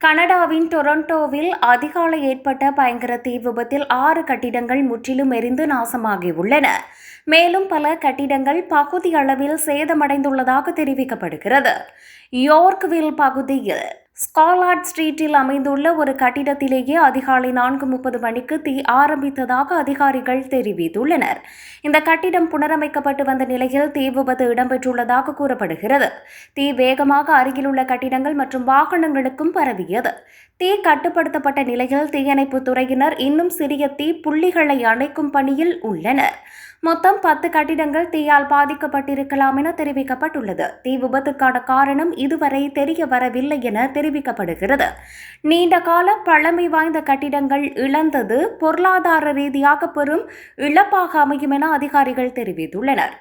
கனடாவின் டொரண்டோவில் அதிகாலை ஏற்பட்ட பயங்கர தீ விபத்தில் ஆறு கட்டிடங்கள் முற்றிலும் எரிந்து நாசமாகியுள்ளன. மேலும் பல கட்டிடங்கள் பகுதி அளவில் சேதமடைந்துள்ளதாக தெரிவிக்கப்படுகிறது. யோர்க்வில் பகுதியில் ஸ்காலாட் ஸ்ட்ரீட்டில் அமைந்துள்ள ஒரு கட்டிடத்திலேயே அதிகாலை நான்கு முப்பது மணிக்கு தீ ஆரம்பித்ததாக அதிகாரிகள் தெரிவித்துள்ளனர். இந்த கட்டிடம் புனரமைக்கப்பட்டு வந்த நிலையில் தீ விபத்து இடம்பெற்றுள்ளதாக கூறப்படுகிறது. தீ வேகமாக அருகிலுள்ள கட்டிடங்கள் மற்றும் வாகனங்களுக்கும் பரவியது. தீ கட்டுப்படுத்தப்பட்ட நிலையில் தீயணைப்பு துறையினர் இன்னும் சிறிய தீ புள்ளிகளை அணைக்கும் பணியில் உள்ளனர். மொத்தம் பத்து கட்டிடங்கள் தீயால் பாதிக்கப்பட்டிருக்கலாம் என தெரிவிக்கப்பட்டுள்ளது. தீ விபத்துக்கான காரணம் இதுவரை தெரிய வரவில்லை என தெரிவிக்கப்படுகிறது. நீண்ட கால பழமை வாய்ந்த கட்டிடங்கள் இழந்தது பொருளாதார ரீதியாக பெரும் இழப்பாக அமையும் என அதிகாரிகள் தெரிவித்துள்ளனர்.